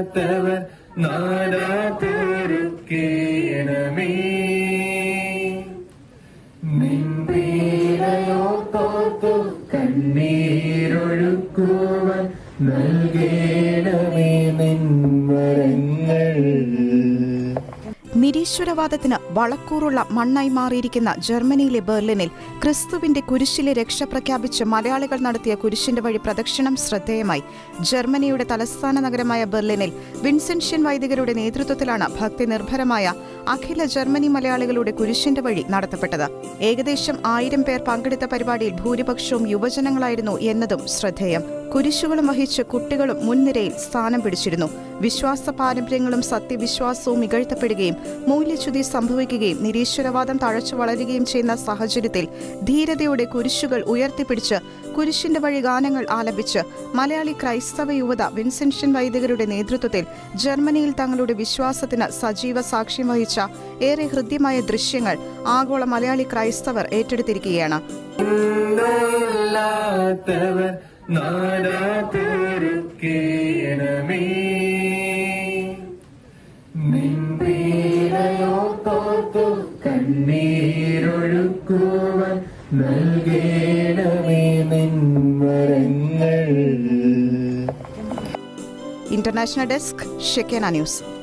നീരില്ലാത്തവർ നാടാ പൊറുക്കേണമേ നിൻപീരയോ തോത്തു കണ്ണീരൊഴുക്കുവാൻ നൽകേണമേ നിൻവരങ്ങൾ നിരീശ്വരവാദത്തിന് വളക്കൂറുള്ള മണ്ണായി മാറിയിരിക്കുന്ന ജർമ്മനിയിലെ ബെർലിനിൽ ക്രിസ്തുവിന്റെ കുരിശിലെ രക്ഷ പ്രഖ്യാപിച്ച് മലയാളികൾ നടത്തിയ കുരിശിന്റെ വഴി പ്രദക്ഷിണം ശ്രദ്ധേയമായി. ജർമ്മനിയുടെ തലസ്ഥാന നഗരമായ ബെർലിനിൽ വിൻസെൻഷ്യൻ വൈദികരുടെ നേതൃത്വത്തിലാണ് ഭക്തി നിർഭരമായ അഖില ജർമ്മനി മലയാളികളുടെ കുരിശിന്റെ വഴി നടത്തപ്പെട്ടത്. ഏകദേശം ആയിരം പേർ പങ്കെടുത്ത പരിപാടിയിൽ ഭൂരിപക്ഷവും യുവജനങ്ങളായിരുന്നു എന്നതും ശ്രദ്ധേയം. കുരിശുകളും വഹിച്ച് കുട്ടികളും മുൻനിരയിൽ സ്ഥാനം പിടിച്ചിരുന്നു. വിശ്വാസ പാരമ്പര്യങ്ങളും സത്യവിശ്വാസവും ഇകഴ്ത്തപ്പെടുകയും മൂല്യച്യുതി സംഭവിക്കുകയും നിരീശ്വരവാദം തഴച്ചു വളരുകയും ചെയ്യുന്ന സാഹചര്യത്തിൽ ധീരതയോടെ കുരിശുകൾ ഉയർത്തിപ്പിടിച്ച് കുരിശിന്റെ വഴി ഗാനങ്ങൾ ആലപിച്ച് മലയാളി ക്രൈസ്തവ യുവത വിൻസെൻഷൻ വൈദികരുടെ നേതൃത്വത്തിൽ ജർമ്മനിയിൽ തങ്ങളുടെ വിശ്വാസത്തിന് സജീവ സാക്ഷ്യം വഹിച്ച ഏറെ ഹൃദ്യമായ ദൃശ്യങ്ങൾ ആഗോള മലയാളി ക്രൈസ്തവർ ഏറ്റെടുത്തിരിക്കുകയാണ്. ഇല്ലാത്തവർ നാടാ പൊറുക്കേണമേ നിൻപീരയോ തോത്തു നൽകേണമേ നിൻവരങ്ങൾ ഇന്റർനാഷണൽ ഡെസ്ക് ഷെക്കേന ന്യൂസ്